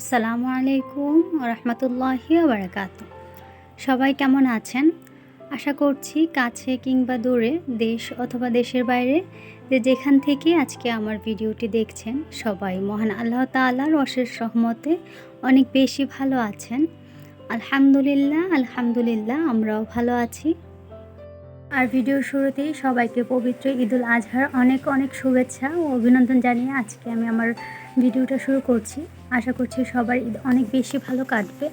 আসসালামু আলাইকুম রহমতুল্লাহি বারাকাত সবাই কেমন আছেন? আশা করছি কাছে কিংবা দূরে, দেশ অথবা দেশের বাইরে, যে যেখান থেকে আজকে আমার ভিডিওটি দেখছেন, সবাই মহান আল্লাহ তাআলার অশেষ সহমতে অনেক বেশি ভালো আছেন। আলহামদুলিল্লাহ আলহামদুলিল্লাহ, আমরাও ভালো আছি। আর ভিডিও শুরুতেই সবাইকে পবিত্র ঈদুল আজহার অনেক অনেক শুভেচ্ছা ও অভিনন্দন জানিয়ে আজকে আমি আমার ভিডিওটা শুরু করছি। আশা করছি সবার ঈদ অনেক বেশি ভালো কাটবে।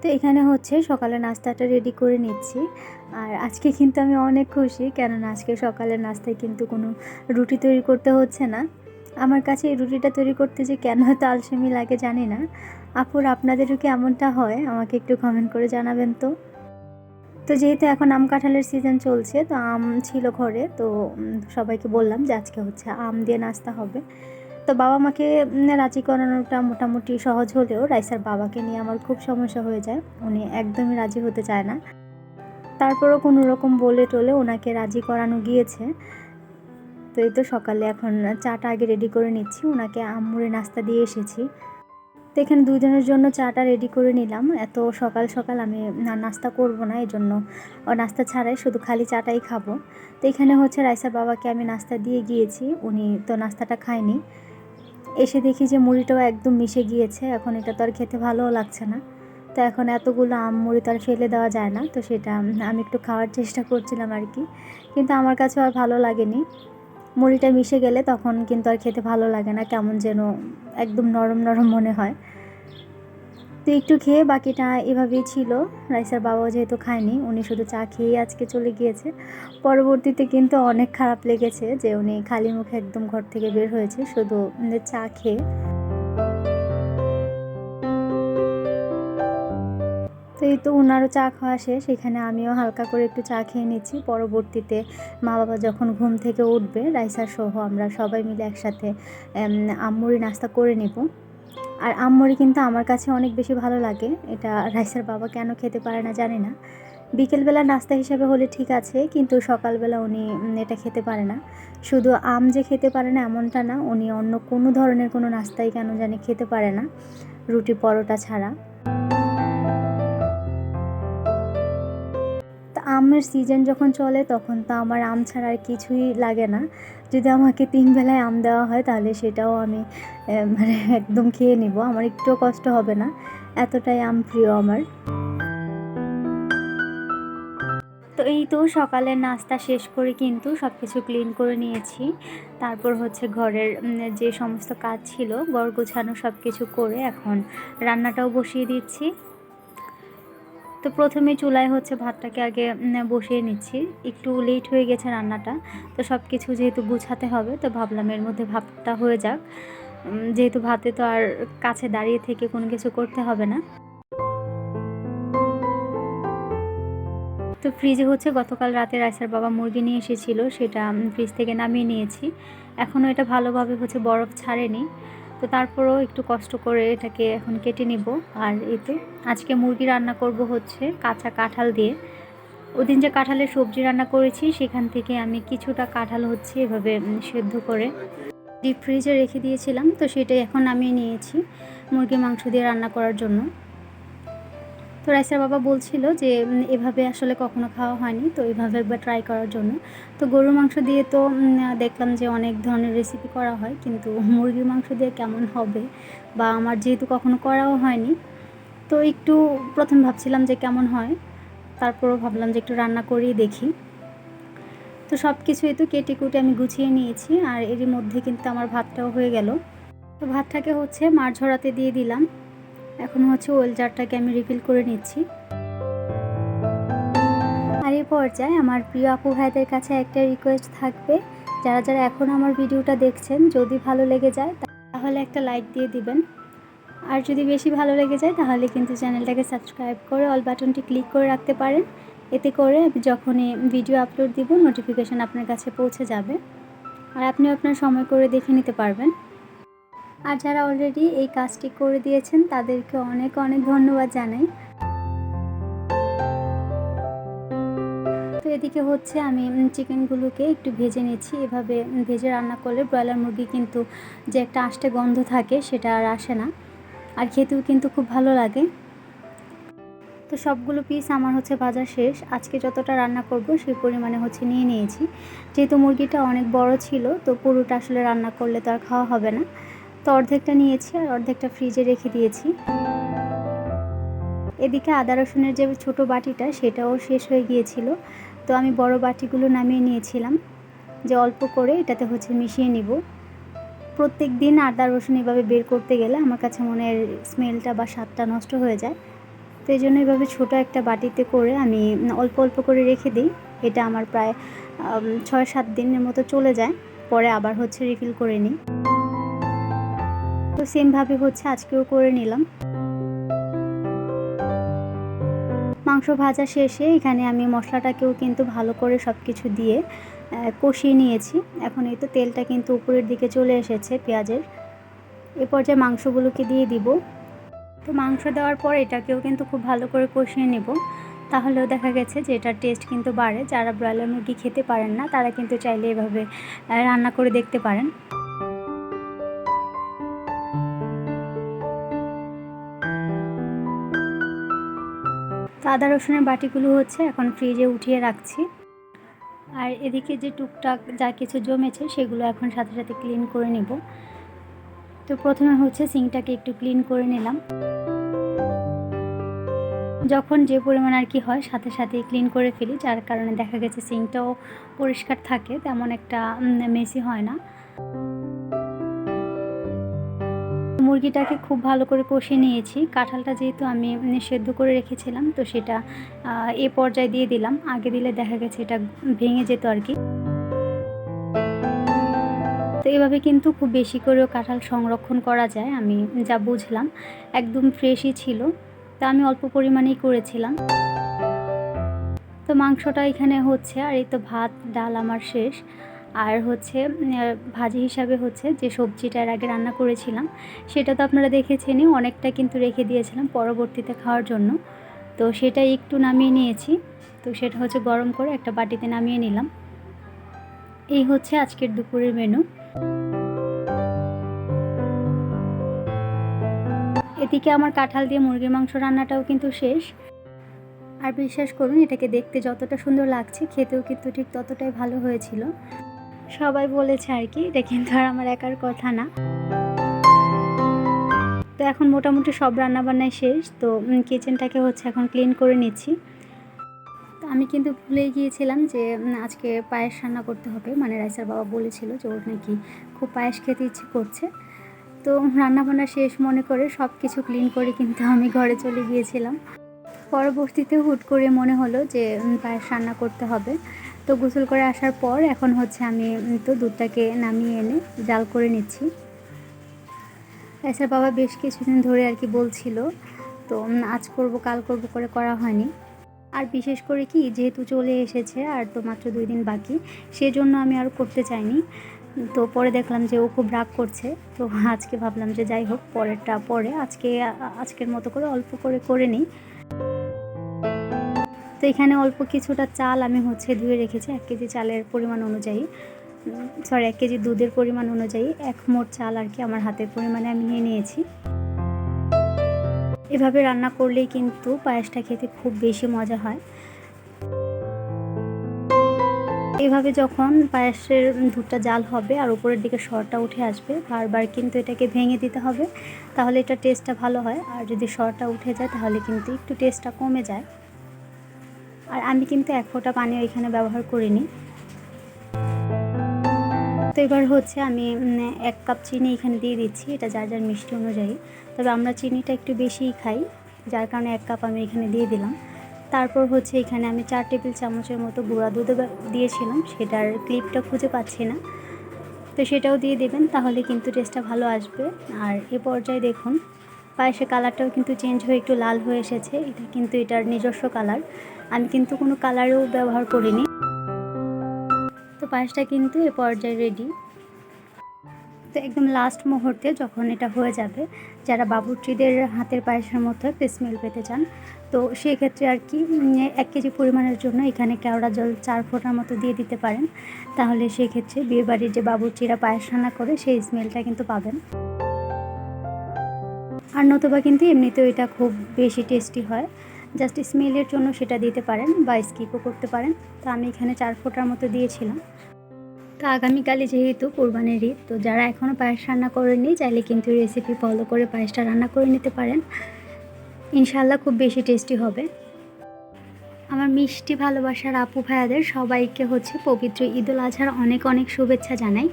তো এখানে হচ্ছে সকালে নাস্তাটা রেডি করে নিচ্ছি। আর আজকে কিন্তু আমি অনেক খুশি, কেননা আজকে সকালের নাস্তায় কিন্তু কোনো রুটি তৈরি করতে হচ্ছে না। আমার কাছে এই রুটিটা তৈরি করতে যে কেন হয়তো আলসেমি লাগে জানি না। আপুর, আপনাদেরও কি এমনটা হয়? আমাকে একটু কমেন্ট করে জানাবেন তো। তো যেহেতু এখন আম কাঁঠালের সিজন চলছে, তো আম ছিল ঘরে, তো সবাইকে বললাম যে আজকে হচ্ছে আম দিয়ে নাস্তা হবে। তো বাবা মাকে রাজি করানোটা মোটামুটি সহজ হলেও রাইসার বাবাকে নিয়ে আমার খুব সমস্যা হয়ে যায়। উনি একদমই রাজি হতে চায় না। তারপরও কোনো রকম বলে টলে ওনাকে রাজি করানো গিয়েছে। তো এই তো সকালে এখন চাটা আগে রেডি করে নিচ্ছি। ওনাকে আমুড়ে নাস্তা দিয়ে এসেছি। তো এখানে দুজনের জন্য চাটা রেডি করে নিলাম। এত সকাল সকাল আমি নাস্তা করব না, এই জন্য নাস্তা ছাড়াই শুধু খালি চাটাই খাব। তো এখানে হচ্ছে রাইসার বাবাকে আমি নাস্তা দিয়ে গিয়েছি। উনি তো নাস্তাটা খায়নি। এসে দেখি যে মুড়িটাও একদম মিশে গিয়েছে, এখন এটা তো আর খেতে ভালোও লাগছে না। তো এখন এতগুলো আম, মুড়ি তো আর ফেলে দেওয়া যায় না, তো সেটা আমি একটু খাওয়ার চেষ্টা করছিলাম আর কি। কিন্তু আমার কাছে আর ভালো লাগেনি। মুড়িটা মিশে গেলে তখন কিন্তু আর খেতে ভালো লাগে না, কেমন যেন একদম নরম নরম মনে হয়। তো একটু খেয়ে বাকিটা এভাবেই ছিল। রাইসার বাবাও যেহেতু খায়নি, উনি শুধু চা খেয়েই আজকে চলে গিয়েছে। পরবর্তীতে কিন্তু অনেক খারাপ লেগেছে যে উনি খালি মুখে একদম ঘর থেকে বের হয়েছে, শুধু চা খেয়ে। তো এই তো ওনারও চা খাওয়া শেষ, এখানে আমিও হালকা করে একটু চা খেয়ে নিচ্ছি। পরবর্তীতে মা বাবা যখন ঘুম থেকে উঠবে, রাইসার সহ আমরা সবাই মিলে একসাথে আম্মুরি নাস্তা করে নিব। আর আম্মুরি কিন্তু আমার কাছে অনেক বেশি ভালো লাগে। এটা রাইসার বাবা কেন খেতে পারে না জানি না। বিকেলবেলা নাস্তা হিসেবে হলে ঠিক আছে, কিন্তু সকালবেলা উনি এটা খেতে পারে না। শুধু আম যে খেতে পারে না এমনটা না, উনি অন্য কোনো ধরনের কোনো নাস্তাই কেন জানি খেতে পারে না, রুটি পরোটা ছাড়া। তা আমের সিজন যখন চলে, তখন তো আমার আম ছাড়া আর কিছুই লাগে না। যদি আমাকে তিন বেলায় আম দেওয়া হয়, তাহলে সেটাও আমি মানে একদম খেয়ে নিব। আমার একটুও কষ্ট হবে না। এতটাই আম প্রিয় আমার। তো এই তো সকালের নাস্তা শেষ করে কিন্তু সব কিছু ক্লিন করে নিয়েছি। তারপর হচ্ছে ঘরের যে সমস্ত কাজ ছিল, ঘর গোছানো সব কিছু করে এখন রান্নাটাও বসিয়ে দিচ্ছি। তো প্রথমে চুলায় হচ্ছে ভাতটাকে আগে বসিয়ে নিচ্ছি। একটু লেট হয়ে গেছে রান্নাটা, তো সব কিছু যেহেতু গুছাতে হবে, তো ভাবলাম এর মধ্যে ভাতটা হয়ে যাক। যেহেতু ভাতে তো আর কাছে দাঁড়িয়ে থেকে কোনো কিছু করতে হবে না। তো ফ্রিজে হচ্ছে গতকাল রাতে রাইসার বাবা মুরগি নিয়ে এসেছিল, সেটা ফ্রিজ থেকে নামিয়ে নিয়েছি। এখনও এটা ভালোভাবে হচ্ছে বরফ ছাড়েনি। তো তারপরেও একটু কষ্ট করে এটাকে এখন কেটে নিব। আর এতে আজকে মুরগি রান্না করব হচ্ছে কাঁচা কাঁঠাল দিয়ে। ওদিন যে কাঁঠালের সবজি রান্না করেছি, সেখান থেকে আমি কিছুটা কাঁঠাল হচ্ছে এভাবে সেদ্ধ করে ডিপ ফ্রিজে রেখে দিয়েছিলাম। তো সেটাই এখন আমি নিয়েছি মুরগি মাংস দিয়ে রান্না করার জন্য। তো রাইসার বাবা বলছিল যে এভাবে আসলে কখনো খাওয়া হয়নি, তো এভাবে একবার ট্রাই করার জন্য। তো গরুর মাংস দিয়ে তো দেখলাম যে অনেক ধরনের রেসিপি করা হয়, কিন্তু মুরগির মাংস দিয়ে কেমন হবে বা আমার যেহেতু কখনো করাও হয়নি, তো একটু প্রথম ভাবছিলাম যে কেমন হয়, তারপরও ভাবলাম যে একটু রান্না করেই দেখি। তো সব কিছুই তো কেটে কুটে আমি গুছিয়ে নিয়েছি, আর এরই মধ্যে কিন্তু আমার ভাতটাও হয়ে গেল। তো ভাতটাকে হচ্ছে মাছ ঝরাতে দিয়ে দিলাম। এখন হচ্ছে ওয়েল জারটাকে আমি রিফিল করে নিচ্ছি। আর এই পর্যায়ে আমার প্রিয় আপু ভাইদের কাছে একটা রিকোয়েস্ট থাকবে। যারা যারা এখন আমার ভিডিওটা দেখছেন, যদি ভালো লেগে যায়, তাহলে একটা লাইক দিয়ে দিবেন। আর যদি বেশি ভালো লেগে যায়, তাহলে কিন্তু চ্যানেলটাকে সাবস্ক্রাইব করে অল বাটনটি ক্লিক করে রাখতে পারেন। এতে করে যখনই ভিডিও আপলোড দিব নোটিফিকেশান আপনার কাছে পৌঁছে যাবে। আর আপনি আপনার সময় করে দেখে নিতে পারবেন। আর যারা অলরেডি এই কাজটি করে দিয়েছেন, তাদেরকে অনেক অনেক ধন্যবাদ জানাই। তো এদিকে হচ্ছে আমি চিকেনগুলোকে একটু ভেজে নিচ্ছি। এভাবে ভেজে রান্না করলে ব্রয়লার মুরগি কিন্তু যে একটা আষ্টে গন্ধ থাকে, সেটা আর আসে না। আর খেতেও কিন্তু খুব ভালো লাগে। তো সবগুলো পিস আমার হচ্ছে ভাজা শেষ। আজকে যতটা রান্না করব, সেই পরিমাণে হচ্ছে নিয়ে নিয়েছি। যেহেতু মুরগিটা অনেক বড় ছিল, তো পুরোটা আসলে রান্না করলে তো আর খাওয়া হবে না। তো অর্ধেকটা নিয়েছি আর অর্ধেকটা ফ্রিজে রেখে দিয়েছি। এদিকে আদা রসুনের যে ছোট বাটিটা, সেটাও শেষ হয়ে গিয়েছিল। তো আমি বড় বাটিগুলো নামিয়ে নিয়েছিলাম। যে অল্প করে এটাতে হচ্ছে মিশিয়ে নিব। প্রত্যেক দিন আদা রসুন এভাবে বের করতে গেলে আমার কাছে মনে হয় স্মেলটা বা স্বাদটা নষ্ট হয়ে যায়। তো এই জন্য এভাবে ছোটো একটা বাটিতে করে আমি অল্প অল্প করে রেখে দিই। এটা আমার প্রায় ছয় সাত দিনের মতো চলে যায়। পরে আবার হচ্ছে রিফিল করে নিই। তো সেমভাবে হচ্ছে আজকেও করে নিলাম। মাংস ভাজা শেষে এখানে আমি মশলাটাকেও কিন্তু ভালো করে সব কিছু দিয়ে কষিয়ে নিয়েছি। এখন এই তো তেলটা কিন্তু উপরের দিকে চলে এসেছে পেঁয়াজের। এ পর্যায়ে মাংসগুলোকে দিয়ে দিব। তো মাংস দেওয়ার পর এটাকেও কিন্তু খুব ভালো করে কষিয়ে নেব। তাহলেও দেখা গেছে যে এটার টেস্ট কিন্তু বাড়ে। যারা ব্রয়লার মুরগি খেতে পারেন না, তারা কিন্তু চাইলে এভাবে রান্না করে দেখতে পারেন। আদা রসুনের বাটিগুলো হচ্ছে এখন ফ্রিজে উঠিয়ে রাখছি। আর এদিকে যে টুকটাক যা কিছু জমেছে সেগুলো এখন সাথে সাথে ক্লিন করে নেব। তো প্রথমে হচ্ছে সিঙ্কটাকে একটু ক্লিন করে নিলাম। যখন যে পরিমাণ আর কি হয় সাথে সাথে ক্লিন করে ফেলি, যার কারণে দেখা গেছে সিঙ্কটাও পরিষ্কার থাকে, তেমন একটা মেসি হয় না। মুরগিটাকে খুব ভালো করে কষিয়ে নিয়েছি। কাঁঠালটা যেহেতু আমি সেদ্ধ করে রেখেছিলাম, তো সেটা এ পর্যায়ে দিয়ে দিলাম। আগে দিলে দেখা গেছে এটা ভেঙে যেত আর কি। তো এভাবে কিন্তু খুব বেশি করেও কাঁঠাল সংরক্ষণ করা যায়, আমি যা বুঝলাম। একদম ফ্রেশই ছিল, তা আমি অল্প পরিমাণেই করেছিলাম। তো মাংসটা এখানে হচ্ছে, আর এই তো ভাত, ডাল আমার শেষ। আর হচ্ছে ভাজি হিসাবে হচ্ছে যে সবজিটা এর আগে রান্না করেছিলাম, সেটা তো আপনারা দেখেছেনই, অনেকটা কিন্তু রেখে দিয়েছিলাম পরবর্তীতে খাওয়ার জন্য। তো সেটা একটু নামিয়ে নিয়েছি। তো সেটা হচ্ছে গরম করে একটা বাটিতে নামিয়ে নিলাম। এই হচ্ছে আজকের দুপুরের মেনু। এদিকে আমার কাঁঠাল দিয়ে মুরগির মাংস রান্নাটাও কিন্তু শেষ। আর বিশ্বাস করুন, এটাকে দেখতে যতটা সুন্দর লাগছে, খেতেও কিন্তু ঠিক ততটাই ভালো হয়েছিল। সবাই বলেছে আর কি, এটা কিন্তু আর আমার একার কথা না। তো এখন মোটামুটি সব রান্নাবান্নাই শেষ, তো কিচেনটাকে হচ্ছে এখন ক্লিন করে নিচ্ছি। তো আমি কিন্তু ভুলেই গিয়েছিলাম যে আজকে পায়েস রান্না করতে হবে মানে রাইসার বাবা বলেছিল যে ওর নাকি খুব পায়েস খেতে ইচ্ছে করছে। তো রান্নাবান্না শেষ মনে করে সব কিছু ক্লিন করে কিন্তু আমি ঘরে চলে গিয়েছিলাম। পরবর্তীতে হুট করে মনে হলো যে পায়েস রান্না করতে হবে। তো গোসল করে আসার পর এখন হচ্ছে আমি তো দুধটাকে নামিয়ে এনে জাল করে নিচ্ছি। এসে বাবা বেশ কিছুদিন ধরে আর কি বলছিল, তো আজ করব, কাল করব করে করা হয়নি। আর বিশেষ করে কি, যেহেতু চলে এসেছে আর তো মাত্র দুই দিন বাকি, সেজন্য আমি আর করতে চাইনি। তো পরে দেখলাম যে ও খুব রাগ করছে, তো আজকে ভাবলাম যে যাই হোক, পরেরটা, পরে আজকে আজকের মতো করে অল্প করে করে নিই। তো এখানে অল্প কিছুটা চাল আমি হচ্ছে ধুয়ে রেখেছি, এক কেজি চালের পরিমাণ অনুযায়ী। সরি এক কেজি দুধের পরিমাণ অনুযায়ী এক মোট চাল আর কি আমার হাতের পরিমাণে আমি নিয়ে নিয়েছি। এভাবে রান্না করলেই কিন্তু পায়েসটা খেতে খুব বেশি মজা হয়। এভাবে যখন পায়েসের দুধটা জাল হবে আর উপরের দিকে সরটা উঠে আসবে, বারবার কিন্তু এটাকে ভেঙে দিতে হবে, তাহলে এটা টেস্টটা ভালো হয়। আর যদি সরটা উঠে যায়, তাহলে কিন্তু একটু টেস্টটা কমে যায়। আর আমি কিন্তু এক ফোঁটা পানিও এখানে ব্যবহার করিনি। তো এবার হচ্ছে আমি এক কাপ চিনি এখানে দিয়ে দিচ্ছি, এটা যার যার মিষ্টি অনুযায়ী। তবে আমরা চিনিটা একটু বেশিই খাই, যার কারণে এক কাপ আমি এখানে দিয়ে দিলাম। তারপর হচ্ছে এখানে আমি চার টেবিল চামচের মতো গুঁড়া দুধ দিয়েছিলাম, সেটার ক্লিপটা খুঁজে পাচ্ছি না। তো সেটাও দিয়ে দেবেন, তাহলে কিন্তু টেস্টটা ভালো আসবে। আর এ পর্যায়ে দেখুন পায়েসের কালারটাও কিন্তু চেঞ্জ হয়ে একটু লাল হয়ে এসেছে। এটা কিন্তু এটার নিজস্ব কালার আমি কিন্তু কোনো কালারও ব্যবহার করিনি। তো পায়েসটা কিন্তু এ পর্যায়ে রেডি তো একদম লাস্ট মুহূর্তে যখন এটা হয়ে যাবে, যারা বাবুর্চিদের হাতের পায়েসের মতো স্মেল পেতে চান, তো সেক্ষেত্রে আর কি এক কেজি পরিমাণের জন্য এখানে কেওড়া জল চার ফোঁটার মতো দিয়ে দিতে পারেন। তাহলে সেক্ষেত্রে বিয়েবাড়ির যে বাবুর্চিরা পায়েস রান্না করে, সেই স্মেলটা কিন্তু পাবেন। আর নতুবা কিন্তু এমনিতেও এটা খুব বেশি টেস্টি হয়। জাস্ট স্মেলের জন্য সেটা দিতে পারেন বা স্কিপও করতে পারেন। তো আমি এখানে চার ফোটার মতো দিয়েছিলাম। তো আগামীকালে যেহেতু কোরবানির ঈদ, তো যারা এখনও পায়েস রান্না করেনি চাইলে কিন্তু রেসিপি ফলো করে পায়েসটা রান্না করে নিতে পারেন। ইনশাল্লাহ খুব বেশি টেস্টি হবে। আমার মিষ্টি ভালোবাসার আপু ভাইয়াদের সবাইকে হচ্ছে পবিত্র ঈদুল আজহার অনেক অনেক শুভেচ্ছা জানাই।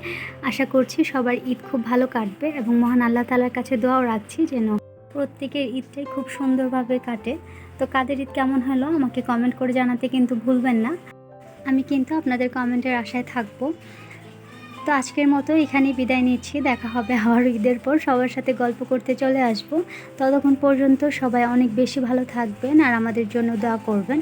আশা করছি সবার ঈদ খুব ভালো কাটবে এবং মহান আল্লাহ তালার কাছে দোয়াও রাখছি যেন প্রত্যেকের ঈদটাই খুব সুন্দরভাবে কাটে। তো কাদের ঈদ কেমন হলো আমাকে কমেন্ট করে জানাতে কিন্তু ভুলবেন না। আমি কিন্তু আপনাদের কমেন্টের আশায় থাকব। তো আজকের মতো এখানেই বিদায় নিচ্ছি। দেখা হবে আবার ঈদের পর সবার সাথে গল্প করতে চলে আসব। ততক্ষণ পর্যন্ত সবাই অনেক বেশি ভালো থাকবেন আর আমাদের জন্য দোয়া করবেন।